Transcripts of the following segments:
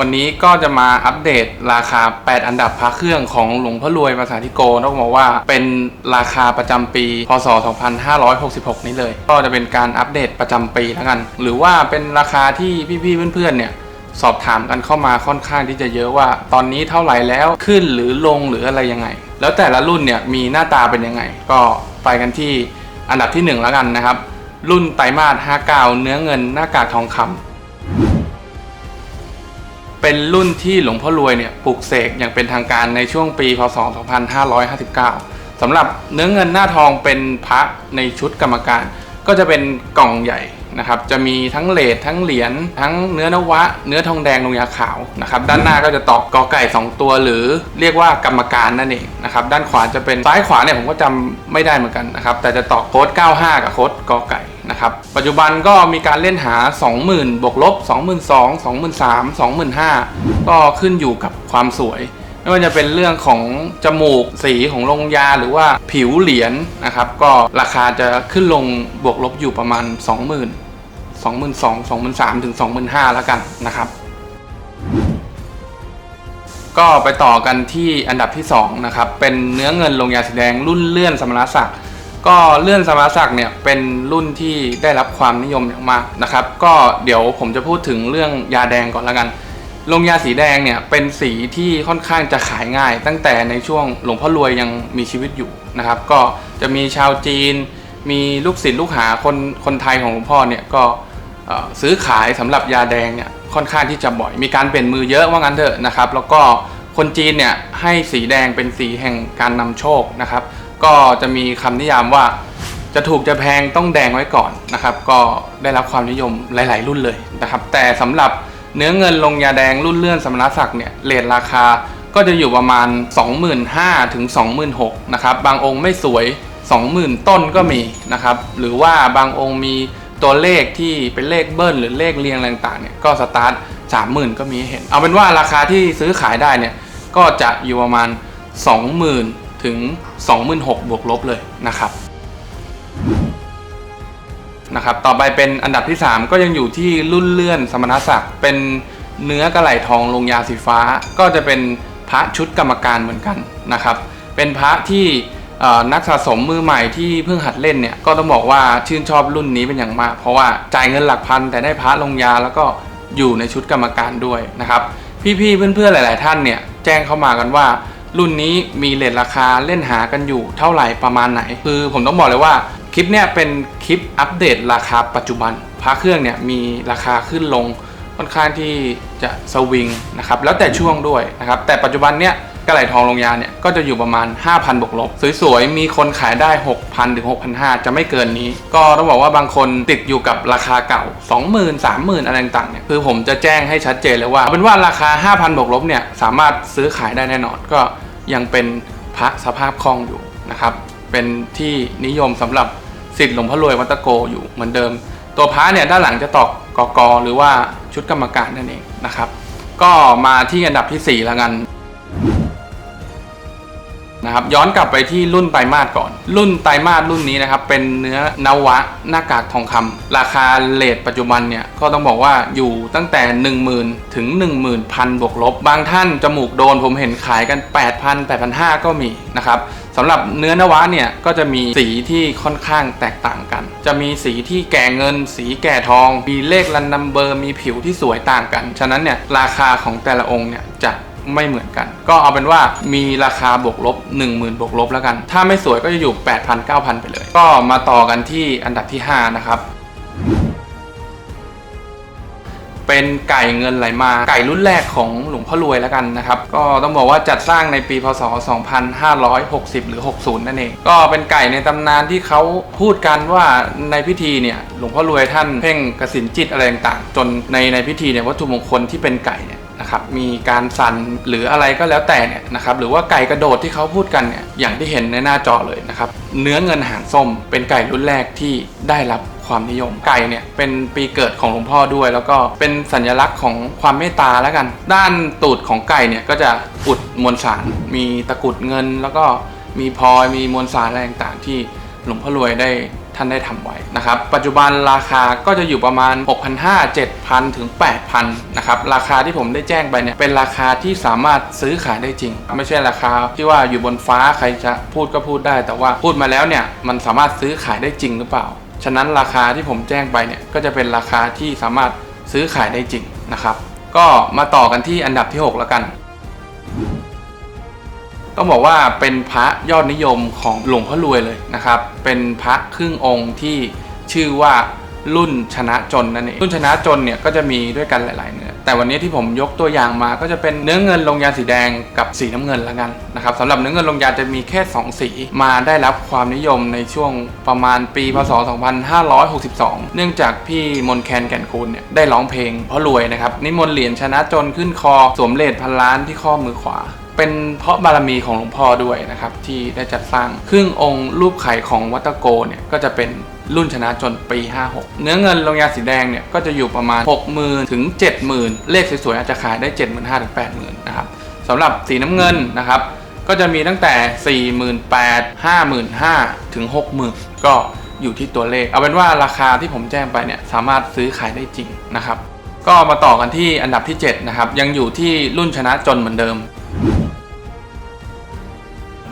วันนี้ก็จะมาอัปเดตราคา 8 อันดับพระเครื่องของหลวงพ่อรวยภาษาธิโกต้องบอกว่าเป็นราคาประจำปี พศ 2566 นี้เลย ก็จะเป็นการอัปเดตประจำปีแล้วกัน หรือว่าเป็นราคาที่พี่ๆเพื่อนๆเนี่ยสอบถามกันเข้ามาค่อนข้างที่จะเยอะว่า ตอนนี้เท่าไหร่แล้วขึ้นหรือลงหรืออะไรยังไง แล้วแต่ละรุ่นเนี่ยมีหน้าตาเป็นยังไง ก็ไปกันที่อันดับที่ 1 แล้วกันนะครับ รุ่นไตรมาส59 เนื้อเงินหน้ากากทองคำ เป็นรุ่นที่หลวงพ่อรวยเนี่ยปลูกเสกอย่างเป็นทางการในช่วงปี พศ 2559สำหรับเนื้อเงินหน้าทองเป็นพระในชุดกรรมการ ก็จะเป็นกล่องใหญ่นะครับจะมีทั้งเลททั้งเหรียญทั้งเนื้อนวะ เนื้อทองแดงลงยาขาวนะครับด้านหน้าก็จะตอกกอไก่ 2 ตัวหรือเรียกว่ากรรมการนั่นเองนะครับด้านขวาจะเป็นซ้ายขวาเนี่ยผมก็จำไม่ได้เหมือนกันนะครับแต่จะตอกโค้ด95 กับโค้ดกอไก่ นะครับปัจจุบันก็มีการเล่นหา 20,000 บวกลบ 22,000 23,000 25,000 ก็ขึ้นอยู่กับความสวย ไม่ว่าจะเป็นเรื่องของจมูกสีของลงยาหรือว่าผิวเหรียญนะครับก็ราคาจะขึ้นลงบวกลบอยู่ประมาณ 20,000 22,000 23,000ถึง25,000แล้วกันนะครับก็ไปต่อกันที่อันดับที่2นะครับเป็นเนื้อเงินลงยาสีแดงรุ่นเลื่อนสมณศักดิ์ ก็เลื่อนสมณศักดิ์เนี่ยเป็นรุ่นที่ได้รับความนิยมอย่างมากนะครับ ก็เดี๋ยวผมจะพูดถึงเรื่องยาแดงก่อนล้วกันลงยาสีแดงเนี่ยเป็นสีที่ค่อนข้างจะขายง่าย ตั้งแต่ในช่วงหลวงพ่อรวยยังมีชีวิตอยู่นะครับ ก็จะมีชาวจีน มีลูกศิษย์ลูกหาคนคนไทยของหลวงพ่อเนี่ยก็ซื้อขายสำหรับยาแดงเนี่ยค่อนข้างที่จะบ่อย มีการเปลี่ยนมือเยอะว่างั้นเถอะนะครับ แล้วก็คนจีนเนี่ยให้สีแดงเป็นสีแห่งการนำโชคนะครับ ก็จะมีคำนิยามว่าจะถูกจะแพงต้องแดงไว้ก่อนนะครับ ก็ได้รับความนิยมหลาย ๆ รุ่นเลยนะครับ แต่สำหรับเนื้อเงินลงยาแดงรุ่นเลื่อนสมณศักดิ์เนี่ยเรทราคาก็จะอยู่ประมาณ 25,000ถึง26,000นะครับ บางองค์ไม่สวย 20,000 ต้นก็มีนะครับ หรือว่าบางองค์มีตัวเลขที่เป็นเลขเบิ้ลหรือเลขเรียงต่างๆเนี่ยก็สตาร์ท30,000 ก็มีเห็น เอาเป็นว่าราคาที่ซื้อขายได้เนี่ยก็จะอยู่ประมาณ 20,000 ถึง 26,000บวกลบเลยนะครับนะครับ ต่อไปเป็นอันดับที่ 3 ก็ยังอยู่ที่รุ่นเลื่อนสมณศักดิ์เป็นเนื้อกระไหลทองลงยาสีฟ้า ก็จะเป็นพระชุดกรรมการเหมือนกันนะครับ เป็นพระที่นักสะสมมือใหม่ที่เพิ่งหัดเล่นเนี่ยก็ต้องบอกว่าชื่นชอบรุ่นนี้เป็นอย่างมาก เพราะว่าจ่ายเงินหลักพันแต่ได้พระลงยาแล้วก็อยู่ในชุดกรรมการด้วยนะครับ พี่ๆเพื่อนๆหลาย ๆ ท่านเนี่ยแจ้งเข้ามากันว่า รุ่นนี้มีเลทราคาเล่นหากันอยู่เท่าไหร่ประมาณไหน คือผมต้องบอกเลยว่าคลิปเนี่ยเป็นคลิปอัปเดตราคาปัจจุบันพระเครื่องเนี่ยมีราคาขึ้นลงค่อนข้างที่จะสวิงนะครับแล้วแต่ช่วงด้วยนะครับแต่ปัจจุบันเนี่ย กระไหลทองลงยาเนี่ยก็จะอยู่ประมาณ 5,000บวกลบ สวยๆ มีคนขายได้ 6,000ถึง6,500 จะไม่เกินนี้ ก็ต้องบอกว่าบางคนติดอยู่กับราคาเก่า 20,000 30,000 อะไรต่างๆเนี่ยคือผมจะแจ้งให้ชัดเจนเลยว่าเป็นว่าราคา 5,000บวกลบเนี่ยสามารถซื้อขายได้แน่นอนก็ยังเป็นพระสภาพคล่องอยู่นะครับเป็นที่นิยมสำหรับสิทธิ์หลวงพ่อรวยวัตโกอยู่เหมือนเดิม ตัวพระเนี่ยด้านหลังจะตอกกอกอหรือว่าชุดกรรมการนั่นเองนะครับก็มาที่อันดับที่4แล้วกัน นะครับย้อนกลับไปที่รุ่นไตรมาสก่อน รุ่นไตรมาสรุ่นนี้นะครับเป็นเนื้อนวะหน้ากากทองคำราคาเลทปัจจุบันเนี่ยก็ต้องบอกว่าอยู่ตั้งแต่ 10,000 ถึง 10,000 บวกลบ บางท่านจมูกโดนผมเห็นขายกัน 8,000 8,500 ก็มีนะครับสำหรับเนื้อนวะเนี่ยก็จะมีสีที่ค่อนข้างแตกต่างกัน จะมีสีที่แก่เงิน สีแก่ทอง มีเลขรันนัมเบอร์ มีผิวที่สวยต่างกัน ฉะนั้นเนี่ยราคาของแต่ละองค์เนี่ยจะ ไม่เหมือนกัน ก็เอาเป็นว่ามีราคาบวกลบ 10,000บวกลบแล้วกัน ถ้าไม่สวยก็จะอยู่ 8,000 9,000 ไปเลย ก็มาต่อกันที่อันดับที่ 5 นะครับเป็นไก่เงินไหลมา ไก่รุ่นแรกของหลวงพ่อรวยแล้วกันนะครับ ก็ต้องบอกว่าจัดสร้างในปีพศ 2560 หรือ 60 นั่นเอง ก็เป็นไก่ในตำนานที่เขาพูดกันว่าในพิธีเนี่ยหลวงพ่อรวยท่านเพ่งกสินจิตอะไรต่างๆ จนในในพิธีเนี่ยวัตถุมงคลที่เป็นไก่เนี่ย นะครับมีการสั่นหรืออะไรก็แล้วแต่เนี่ยนะครับหรือว่าไก่กระโดดที่เขาพูดกันเนี่ยอย่างที่เห็นในหน้าจอเลยนะครับเนื้อเงินหางส้ม เป็นไก่รุ่นแรกที่ได้รับความนิยมไก่เนี่ยเป็นปีเกิดของหลวงพ่อด้วย แล้วก็เป็นสัญลักษณ์ของความเมตตาแล้วกัน ด้านตูดของไก่เนี่ยก็จะอุดมวลสาร มีตะกุดเงิน แล้วก็มีพลอยมีมวลสารอะไรต่างๆที่หลวงพ่อรวยได้ ท่านได้ทำไว้นะครับ ปัจจุบันราคาก็จะอยู่ประมาณ 6,500 7,000 ถึง 8,000 นะครับ ราคาที่ผมได้แจ้งไปเนี่ย เป็นราคาที่สามารถซื้อขายได้จริง ไม่ใช่ราคาที่ว่าอยู่บนฟ้าใครจะพูดก็พูดได้ แต่ว่าพูดมาแล้วเนี่ย มันสามารถซื้อขายได้จริงหรือเปล่า ฉะนั้นราคาที่ผมแจ้งไปเนี่ย ก็จะเป็นราคาที่สามารถซื้อขายได้จริงนะครับ ก็มาต่อกันที่อันดับที่ 6 แล้วกัน ต้องบอกว่าเป็นพระยอดนิยมของหลวงพ่อรวยเลยนะครับ เป็นพระครึ่งองค์ที่ชื่อว่ารุ่นชนะจนนั่นเองรุ่นชนะจนเนี่ยก็จะมีด้วยกันหลาย ๆ เนื้อแต่วันนี้ที่ผมยกตัวอย่างมาก็จะเป็นเนื้อเงินลงยาสีแดงกับสีน้ำเงินละกันนะครับสำหรับเนื้อเงินลงยาจะมีแค่ 2 สีมาได้รับความนิยมในช่วงประมาณปีพศ 2562 เนื่องจากพี่มนแคนแก่นคูณเนี่ยได้ร้องเพลงพ่อรวยนะครับนิมนต์เหรียญชนะจนขึ้นคอสวมเลดพันล้านที่ข้อมือขวา เป็นเพราะบารมีของหลวงพ่อด้วยนะครับที่ได้จัดสร้างครึ่งองค์รูปไข่ของวัตะโกเนี่ยก็จะเป็นรุ่นชนะจนปี 56 เนื้อเงินลงยาสีแดงเนี่ยก็จะอยู่ประมาณ 60,000 ถึง 70,000 เลขสวยๆอาจจะขายได้ 75,000 ถึง 80,000 นะครับสำหรับสีน้ำเงินนะครับก็จะมีตั้งแต่ 48,000 55,000 ถึง 60,000 ก็อยู่ที่ตัวเลข เอาเป็นว่าราคาที่ผมแจ้งไปเนี่ยสามารถซื้อขายได้จริงนะครับก็มาต่อกันที่อันดับที่ 7 นะครับ ยังอยู่ที่รุ่นชนะจนเหมือนเดิม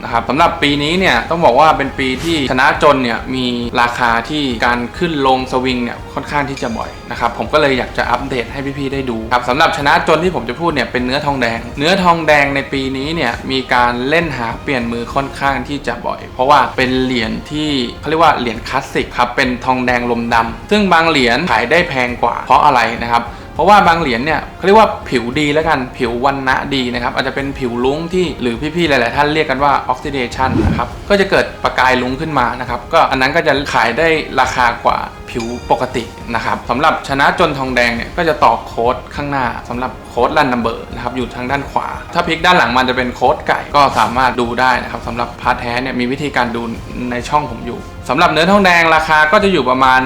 นะครับสำหรับปีนี้เนี่ยต้องบอกว่าเป็นปีที่ชนะจนเนี่ยมีราคาที่การขึ้นลงสวิงเนี่ยค่อนข้างที่จะบ่อยนะครับผมก็เลยอยากจะอัปเดตให้พี่ๆได้ดูครับสำหรับชนะจนที่ผมจะพูดเนี่ยเป็นเนื้อทองแดง เนื้อทองแดงในปีนี้เนี่ยมีการเล่นหาเปลี่ยนมือค่อนข้างที่จะบ่อย เพราะว่าเป็นเหรียญที่เขาเรียกว่าเหรียญคลาสสิกครับเป็นทองแดงลมดำซึ่งบางเหรียญขายได้แพงกว่าเพราะอะไรนะครับ เพราะว่าบางเหรียญเนี่ยเขาเรียกว่าผิวดีแล้วกันผิววันณะดีนะครับอาจจะเป็นผิวลุ้งที่หรือพี่ๆหลายๆท่านเรียกกันว่าออกซิเดชันนะครับก็จะเกิดประกายลุ้งขึ้นมานะครับก็อันนั้นก็จะขายได้ราคากว่าผิวปกตินะครับสำหรับชนะจนทองแดงเนี่ยก็จะต่อโค้ดข้างหน้าสำหรับโค้ดลันนัมเบอร์นะครับอยู่ทางด้านขวา ถ้าพลิกด้านหลังมันจะเป็นโค้ดไก่ก็สามารถดูได้นะครับสำหรับพาร์ทแท้เนี่ยมีวิธีการดูในช่องผมอยู่สำหรับเนื้อทองแดงราคาก็จะอยู่ประมาณ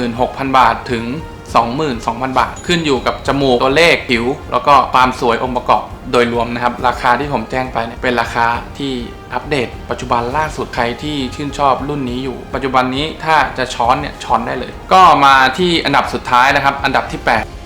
16,000 บาทถึง 22,000 บาท ขึ้นอยู่กับจมูกตัวเลขผิว แล้วก็ความสวยองค์ประกอบโดยรวมนะครับ ราคาที่ผมแจ้งไปเนี่ยเป็นราคาที่อัปเดต ปัจจุบันล่าสุดใครที่ชื่นชอบรุ่นนี้อยู่ ปัจจุบันนี้ถ้าจะช้อนเนี่ยช้อนได้เลย ก็มาที่อันดับสุดท้ายนะครับ อันดับที่ 8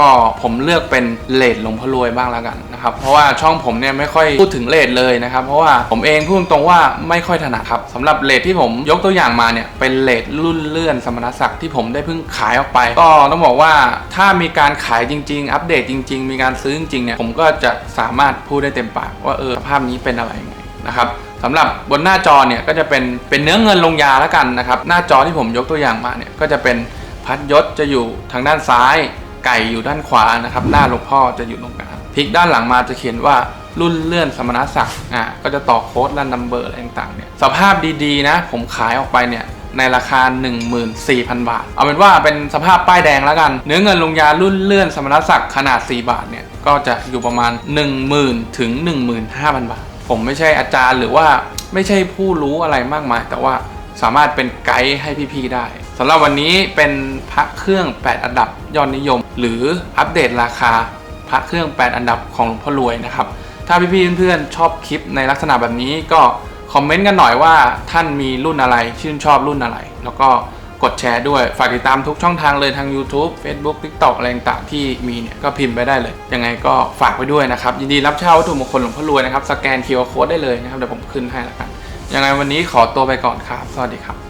ก็ผมเลือกเป็นเลดหลวงพ่อรวยบ้างแล้วกันนะครับ เพราะว่าช่องผมเนี่ยไม่ค่อยพูดถึงเลดเลยนะครับ เพราะว่าผมเองพูดตรงว่าไม่ค่อยถนัดครับสำหรับเลดที่ผมยกตัวอย่างมาเนี่ยเป็นเลดรุ่นเลื่อนสมณศักดิ์ที่ผมได้เพิ่งขายออกไป ก็ต้องบอกว่าถ้ามีการขายจริง ๆ อัปเดตจริง ๆ มีการซื้อจริงๆเนี่ยผมก็จะสามารถพูดได้เต็มปากว่าเออสภาพนี้เป็นอะไรไงนะครับสำหรับบนหน้าจอเนี่ยก็จะเป็นเป็นเนื้อเงินลงยาแล้วกันนะครับ หน้าจอที่ผมยกตัวอย่างมาเนี่ยก็จะเป็นพัดยศจะอยู่ทางด้านซ้าย ไก่อยู่ด้านขวานะครับ หน้าหลวงพ่อจะอยู่ตรงกลางพลิกด้านหลังมาจะเขียนว่ารุ่นเลื่อนสมณศักดิ์อ่าก็จะต่อโค้ดและนัมเบอร์อะไรต่างๆเนี่ยสภาพดีๆนะผมขายออกไปเนี่ยในราคา 14,000 บาท เอาเป็นว่าเป็นสภาพป้ายแดงแล้วกัน เนื้อเงินลงยารุ่นเลื่อนสมณศักดิ์ขนาด 4 บาทเนี่ยก็จะอยู่ประมาณ 10,000 ถึง 15,000 บาท ผมไม่ใช่อาจารย์หรือว่าไม่ใช่ผู้รู้อะไรมากมาย แต่ว่าสามารถเป็นไกด์ให้พี่ๆได้ สำหรับวันนี้เป็นพระเครื่อง 8 อันดับยอดนิยม หรืออัปเดตราคาพระเครื่อง 8 อันดับของหลวงพ่อรวยนะครับ ถ้าพี่ๆเพื่อนๆชอบคลิปในลักษณะแบบนี้ก็คอมเมนต์กันหน่อยว่าท่านมีรุ่นอะไรชื่นชอบรุ่นอะไร แล้วก็กดแชร์ด้วย ฝากติดตามทุกช่องทางเลยทาง YouTube Facebook TikTok อะไรต่างๆที่มีเนี่ยก็พิมพ์ไปได้เลย ยังไงก็ฝากไว้ด้วยนะครับ ยินดีรับเช่าวัตถุมงคลหลวงพ่อรวยนะครับ สแกน QR Code ได้เลยนะครับ เดี๋ยวผมขึ้นให้ล้วกัน ยังไงวันนี้ขอตัวไปก่อนครับ สวัสดีครับ